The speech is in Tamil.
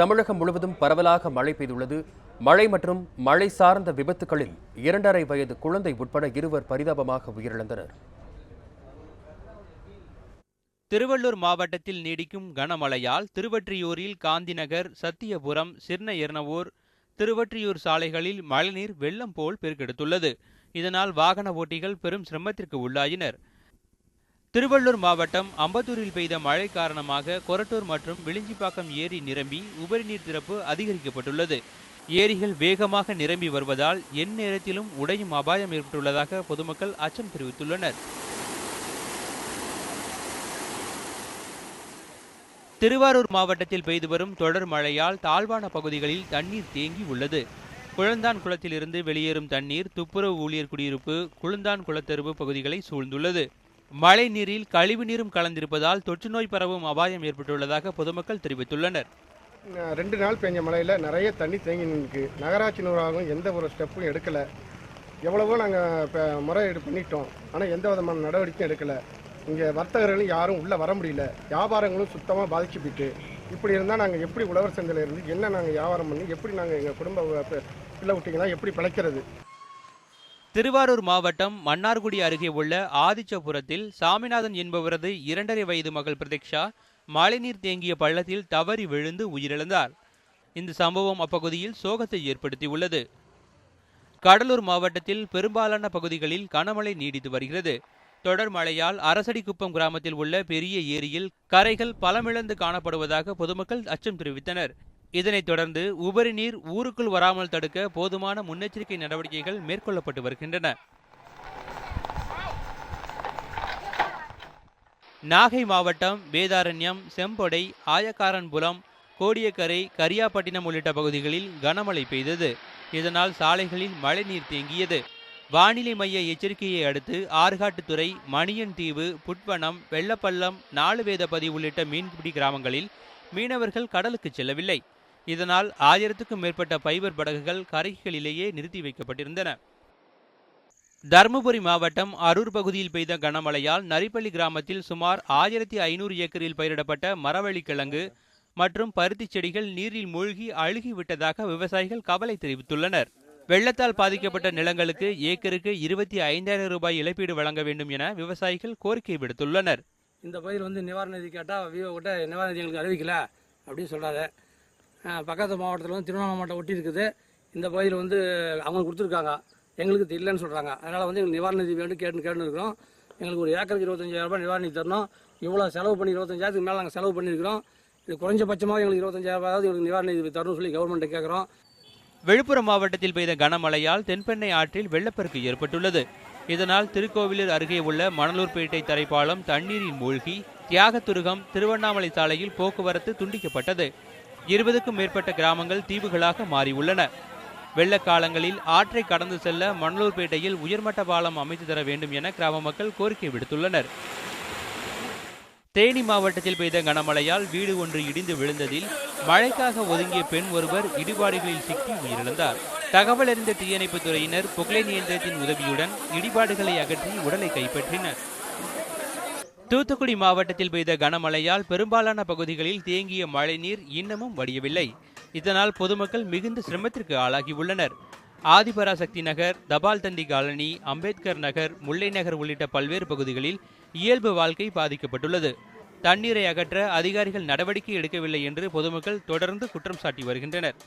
தமிழகம் முழுவதும் பரவலாக மழை பெய்துள்ளது. மழை மற்றும் மழை சார்ந்த விபத்துகளில் இரண்டரை வயது குழந்தை உட்பட இருவர் பரிதாபமாக உயிரிழந்தனர். திருவள்ளூர் மாவட்டத்தில் நீடிக்கும் கனமழையால் திருவற்றியூரில் காந்திநகர் சத்தியபுரம் சிர்ன எர்ணவூர் திருவற்றியூர் சாலைகளில் மழைநீர் வெள்ளம் போல் பெருக்கெடுத்துள்ளது. இதனால் வாகன ஓட்டிகள் பெரும் சிரமத்திற்கு உள்ளாயினர். திருவள்ளூர் மாவட்டம் அம்பத்தூரில் பெய்த மழை காரணமாக கொரட்டூர் மற்றும் விளிஞ்சிப்பாக்கம் ஏரி நிரம்பி உபரிநீர் திறப்பு அதிகரிக்கப்பட்டுள்ளது. ஏரிகள் வேகமாக நிரம்பி வருவதால் எந்நேரத்திலும் உடையும் அபாயம் ஏற்பட்டுள்ளதாக பொதுமக்கள் அச்சம் தெரிவித்துள்ளனர். திருவாரூர் மாவட்டத்தில் பெய்து வரும் தொடர் மழையால் தாழ்வான பகுதிகளில் தண்ணீர் தேங்கி உள்ளது. குழந்தான் குளத்திலிருந்து வெளியேறும் தண்ணீர் துப்புரவு ஊழியர் குடியிருப்பு குழுந்தான் குளத்தெருவு பகுதிகளை சூழ்ந்துள்ளது. மழை நீரில் கழிவு நீரும் கலந்திருப்பதால் தொற்றுநோய் பரவும் அபாயம் ஏற்பட்டுள்ளதாக பொதுமக்கள் தெரிவித்துள்ளனர். ரெண்டு நாள் பெஞ்ச மழையில் நிறைய தண்ணி தேங்கி நிற்கு நகராட்சி நிர்வாகம் எந்த ஒரு ஸ்டெப்பும் எடுக்கலை. எவ்வளவோ நாங்கள் இப்போ முறையீடு பண்ணிட்டோம். ஆனால் எந்த விதமான நடவடிக்கையும் எடுக்கலை. இங்கே வர்த்தகர்களும் யாரும் உள்ளே வர முடியல. வியாபாரங்களும் சுத்தமாக பாதிச்சு போயிட்டு இப்படி இருந்தால் நாங்கள் எப்படி உழவர் சந்தையில் இருந்து என்ன நாங்கள் வியாபாரம் பண்ணி எப்படி நாங்கள் எங்கள் குடும்ப பிள்ளை விட்டிங்கன்னா எப்படி பிழைக்கிறது? திருவாரூர் மாவட்டம் மன்னார்குடி அருகே உள்ள ஆதிச்சபுரத்தில் சாமிநாதன் என்பவரது இரண்டரை வயது மகள் பிரதீக்ஷா மழைநீர் தேங்கிய பள்ளத்தில் தவறி விழுந்து உயிரிழந்தார். இந்த சம்பவம் அப்பகுதியில் சோகத்தை ஏற்படுத்தியுள்ளது. கடலூர் மாவட்டத்தில் பெரும்பாலான பகுதிகளில் கனமழை நீடித்து வருகிறது. தொடர் மழையால் அரசடிக்குப்பம் கிராமத்தில் உள்ள பெரிய ஏரியில் கரைகள் பலமிழந்து காணப்படுவதாக பொதுமக்கள் அச்சம் தெரிவித்தனர். இதனைத் தொடர்ந்து உபரி நீர் ஊருக்குள் வராமல் தடுக்க போதுமான முன்னெச்சரிக்கை நடவடிக்கைகள் மேற்கொள்ளப்பட்டு வருகின்றன. நாகை மாவட்டம் வேதாரண்யம் செம்பொடை ஆயக்காரன்புலம் கோடியக்கரை கரியாப்பட்டினம் உள்ளிட்ட பகுதிகளில் கனமழை பெய்தது. இதனால் சாலைகளில் மழைநீர் தேங்கியது. வானிலை மைய எச்சரிக்கையை அடுத்து ஆறுகாட்டுத்துறை மணியன் தீவு புட்வனம் வெள்ளப்பள்ளம் நாலுவேதபதி உள்ளிட்ட மீன்பிடி கிராமங்களில் மீனவர்கள் கடலுக்கு செல்லவில்லை. இதனால் ஆயிரத்துக்கும் மேற்பட்ட பைபர் படகுகள் கரைகளிலேயே நிறுத்தி வைக்கப்பட்டிருந்தன. தருமபுரி மாவட்டம் அரூர் பகுதியில் பெய்த கனமழையால் நரிப்பள்ளி கிராமத்தில் சுமார் ஆயிரத்தி ஐநூறு ஏக்கரில் பயிரிடப்பட்ட மரவள்ளி கிழங்கு மற்றும் பருத்தி செடிகள் நீரில் மூழ்கி அழுகிவிட்டதாக விவசாயிகள் கவலை தெரிவித்துள்ளனர். வெள்ளத்தால் பாதிக்கப்பட்ட நிலங்களுக்கு ஏக்கருக்கு இருபத்தி ஐந்தாயிரம் ரூபாய் இழப்பீடு வழங்க வேண்டும் என விவசாயிகள் கோரிக்கை விடுத்துள்ளனர். இந்த பயிர் வந்து நிவாரண நிதி கேட்டால் விவோ கிட்ட நிவாரண நிதி எங்களுக்கு அறிவிக்கல அப்படின்னு சொல்கிறாரு பக்கத்து மாவட்டத்தில் வந்து திருவண்ணாமலை மாவட்டம் ஒட்டி இருக்குது. இந்த பகுதியில் வந்து அவங்க கொடுத்துருக்காங்க. எங்களுக்கு இல்லைன்னு சொல்கிறாங்க அதனால் வந்து எங்களுக்கு நிவாரண நிதி வேண்டும் கேட்டு கேட்டுன்னு இருக்கிறோம். எங்களுக்கு ஒரு ஏக்கருக்கு இருபத்தஞ்சாயிரம் ரூபாய் நிவாரண நிதி தரணும். இவ்வளோ செலவு பண்ணி இருபத்தஞ்சாயிரத்துக்கு மேலே நாங்கள் செலவு பண்ணியிருக்கிறோம். இது குறைஞ்சபட்சமாக எங்களுக்கு இருபத்தஞ்சாயிரம் எங்களுக்கு நிவாரண நிதி தரணும்னு சொல்லி கவர்மெண்ட்டை கேட்குறோம் விழுப்புரம் மாவட்டத்தில் பெய்த கனமழையால் தென்பெண்ணை ஆற்றில் வெள்ளப்பெருக்கு ஏற்பட்டுள்ளது. இதனால் திருக்கோவிலூர் அருகே உள்ள மணலூர்பேட்டை தரைப்பாலம் தண்ணீரில் மூழ்கி தியாகத்துருகம் திருவண்ணாமலை சாலையில் போக்குவரத்து துண்டிக்கப்பட்டது. இருபதுக்கும் மேற்பட்ட கிராமங்கள் தீவுகளாக மாறியுள்ளன வெள்ளக்காலங்களில் ஆற்றை கடந்து செல்ல மணலூர்பேட்டையில் உயர்மட்ட பாலம் அமைத்து தர வேண்டும் என கிராம மக்கள் கோரிக்கை விடுத்துள்ளனர். தேனி மாவட்டத்தில் பெய்த கனமழையால் வீடு ஒன்று இடிந்து விழுந்ததில் மழைக்காக ஒதுங்கிய பெண் ஒருவர் இடிபாடுகளில் சிக்கி உயிரிழந்தார். தகவல் அறிந்த தீயணைப்புத் துறையினர் புகழை இயந்திரத்தின் உதவியுடன் இடிபாடுகளை அகற்றி உடலை கைப்பற்றினர். தூத்துக்குடி மாவட்டத்தில் பெய்த கனமழையால் பெரும்பாலான பகுதிகளில் தேங்கிய மழைநீர் இன்னமும் வடியவில்லை. இதனால் பொதுமக்கள் மிகுந்த சிரமத்திற்கு ஆளாகியுள்ளனர். ஆதிபராசக்தி நகர் தபால் தண்டி காலனி அம்பேத்கர் நகர் முல்லை நகர் உள்ளிட்ட பல்வேறு பகுதிகளில் இயல்பு வாழ்க்கை பாதிக்கப்பட்டுள்ளது. தண்ணீரை அகற்ற அதிகாரிகள் நடவடிக்கை எடுக்கவில்லை என்று பொதுமக்கள் தொடர்ந்து குற்றம் சாட்டி வருகின்றனர்.